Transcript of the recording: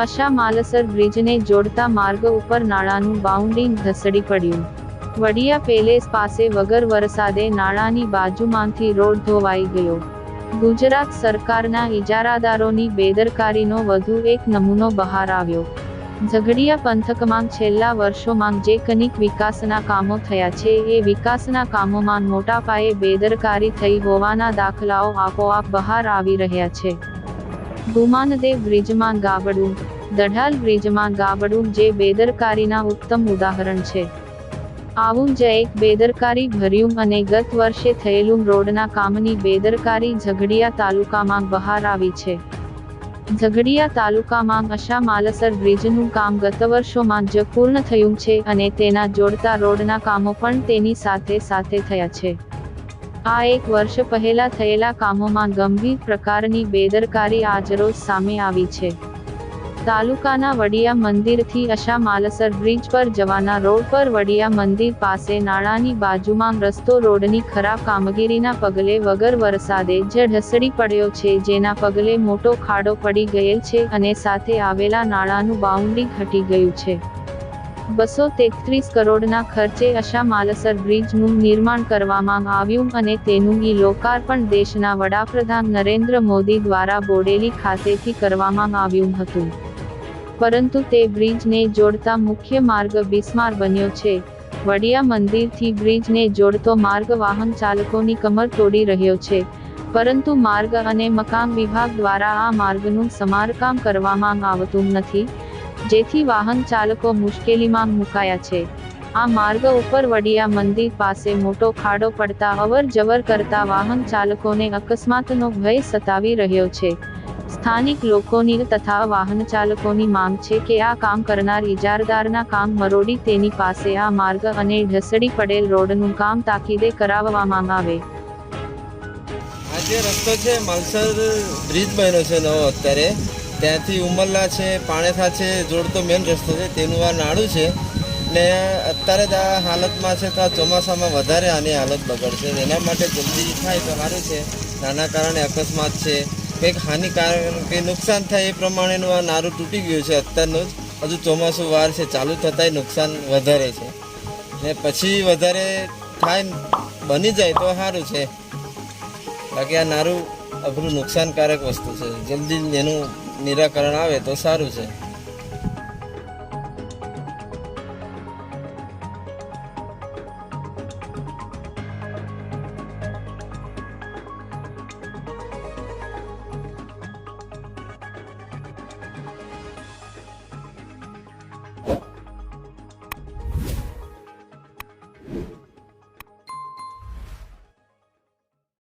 આશા માલસર બ્રિજને જોડતા માર્ગ ઉપર નાળાનું બાઉન્ડિંગ ધસડી પડ્યું. વડિયા પેલેસ પાસે વગર વરસાદે નાળાની બાજુમાંથી રોડ ધોવાઈ ગયો. ગુજરાત સરકારના ઇજારાદારોની બેદરકારીનો વધુ એક નમૂનો બહાર આવ્યો. ઝઘડિયા પંથકમાં છેલ્લા વર્ષોમાં જે કનિક વિકાસના કામો થયા છે, એ વિકાસના કામોમાં મોટા પાયે બેદરકારી થઈ હોવાના દાખલાઓ આપોઆપ બહાર આવી રહ્યા છે. ગુમાનદેવ બ્રિજમાં ગાબડું દઢાલ બ્રિજમાં ગાબડું જે બેદરકારીના ઉત્તમ ઉદાહરણ છે આવું જ એક બેદરકારી ભર્યું અને ગત વર્ષે થયેલું રોડના કામની બેદરકારી ઝઘડિયા તાલુકામાં બહાર આવી છે ઝઘડિયા તાલુકામાં અશા માલસર બ્રિજનું કામ ગત વર્ષોમાં જ પૂર્ણ થયું છે અને તેના જોડતા રોડના કામો પણ તેની સાથે સાથે થયા છે આ એક વર્ષ પહેલા થયેલા કામોમાં ગંભીર પ્રકારની બેદરકારી આજરોજ સામે આવી છે. તાલુકાના વડિયા મંદિરથી અશા માલસર બ્રિજ પર જવાના રોડ પર વડિયા મંદિર પાસે નાળાની બાજુમાં રસ્તો રોડની ખરાબ કામગીરીના પગલે વગર વરસાદે જ ઢસડી પડ્યો છે. જેના પગલે મોટો ખાડો પડી ગયેલ છે અને સાથે આવેલા નાળાનું બાઉન્ડ્રી ઘટી ગયું છે. બસો તેત્રીસ કરોડના ખર્ચે અશા માલસર બ્રિજનું નિર્માણ કરવામાં આવ્યું અને તેનું ઈ લોકાર્પણ દેશના વડાપ્રધાન નરેન્દ્ર મોદી દ્વારા બોડેલી ખાતેથી કરવામાં આવ્યું હતું. પરંતુ તે બ્રિજને જોડતા મુખ્ય માર્ગ બિસ્માર બન્યો છે. વડિયા મંદિરથી બ્રિજને જોડતો માર્ગ વાહન ચાલકોની કમર તોડી રહ્યો છે. પરંતુ માર્ગ અને મકાન વિભાગ દ્વારા આ માર્ગનું સમારકામ કરવામાં આવતું નથી. જેથી વાહન ચાલકો મુશ્કેલીમાં મુકાયા છે. આ માર્ગ ઉપર વડિયા મંદિર પાસે મોટો ખાડો પડતા અવર જવર કરતા વાહન ચાલકોને અકસ્માતનો ભય સતાવી રહ્યો છે. સ્થાનિક લોકોની તથા વાહન ચાલકોની માંગ છે કે આ કામ કરનાર ઇજારદારના કામ મરોડી તેની પાસે આ માર્ગ અને ઢસડી પડેલ રોડનું કામ તાકીદે કરાવવામાં આવે. આ રસ્તો છે, માલસર બ્રિજ બન્યો છે નવો અત્યારે. ત્યાંથી ઉમરલા છે, પાણેથા છે જોડતો મેન રસ્તો છે, તેનું આ નાળું છે. ને અત્યારે જ આ હાલતમાં છે તો આ ચોમાસામાં વધારે આની હાલત બગડશે. એના માટે જલ્દી થાય તો સારું છે. નાના કારણે અકસ્માત છે. કંઈક હાનિકારક કે નુકસાન થાય એ પ્રમાણેનું આ નારું તૂટી ગયું છે અત્યારનું જ. હજુ ચોમાસું વાર છે, ચાલુ થતાંય નુકસાન વધારે છે. ને પછી વધારે થાય બની જાય તો સારું છે. બાકી આ નારું અઘરું નુકસાનકારક વસ્તુ છે. જલ્દી એનું નિરાકરણ આવે તો સારું છે.